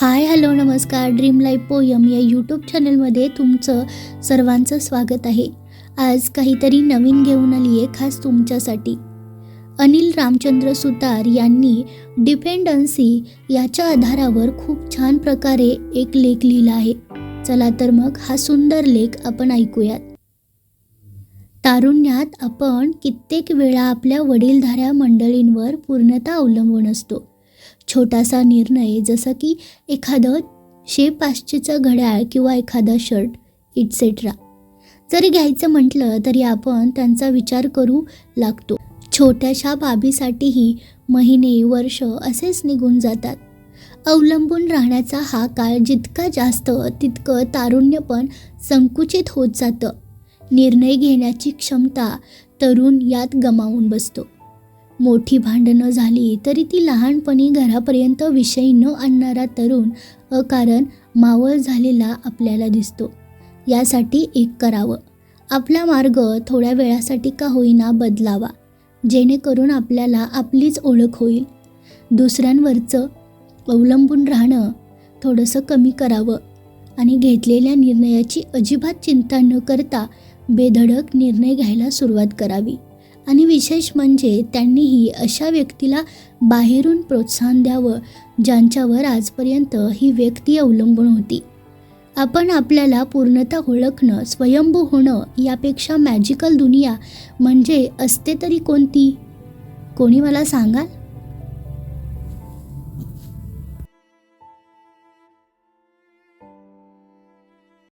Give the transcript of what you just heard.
हाय hello नमस्कार. Dream life poem या YouTube चॅनलमध्ये तुमचं सर्वांचं स्वागत आहे. आज काहीतरी नवीन घेऊन आली आहे खास तुमच्यासाठी. अनिल रामचंद्र सुतार यांनी डिपेंडन्सी याच्या आधारावर खूप छान प्रकारे एक लेख लिहिला आहे. चला तर मग हा सुंदर लेख आपण ऐकूयात. तारुण्यात आपण कित्येक वेळा आपल्या वडीलधाऱ्या मंडळींवर पूर्णतः अवलंबून असतो. छोटासा निर्णय जसं की एखादं शे घड्याळ किंवा एखादा शर्ट इटसेट्रा जरी घ्यायचं म्हटलं तरी आपण त्यांचा विचार करू लागतो. छोट्याशा बाबीसाठीही महिने वर्ष असेच निघून जातात. अवलंबून राहण्याचा हा काळ जितका जास्त तितकं तारुण्य पण संकुचित होत जातं. निर्णय घेण्याची क्षमता तरुण यात गमावून बसतो. मोठी भांडणं झाली तरी ती लहानपणी घरापर्यंत विषय न आणणारा तरुण अकारण मावळ झालेला आपल्याला दिसतो. यासाठी एक करावं. आपला मार्ग थोड्या वेळासाठी का होईना बदलावा जेणेकरून आपल्याला आपलीच ओळख होईल. दुसऱ्यांवरचं अवलंबून राहणं थोडंसं कमी करावं आणि घेतलेल्या निर्णयाची अजिबात चिंता न करता बेधडक निर्णय घ्यायला सुरुवात करावी. आणि विशेष म्हणजे त्यांनीही अशा व्यक्तीला बाहेरून प्रोत्साहन द्यावं ज्यांच्यावर आजपर्यंत ही व्यक्ती अवलंबून होती. आपण आपल्याला पूर्णतः ओळखणं स्वयंभू होणं यापेक्षा मॅजिकल दुनिया म्हणजे असते तरी कोणती? कोणी मला सांगाल?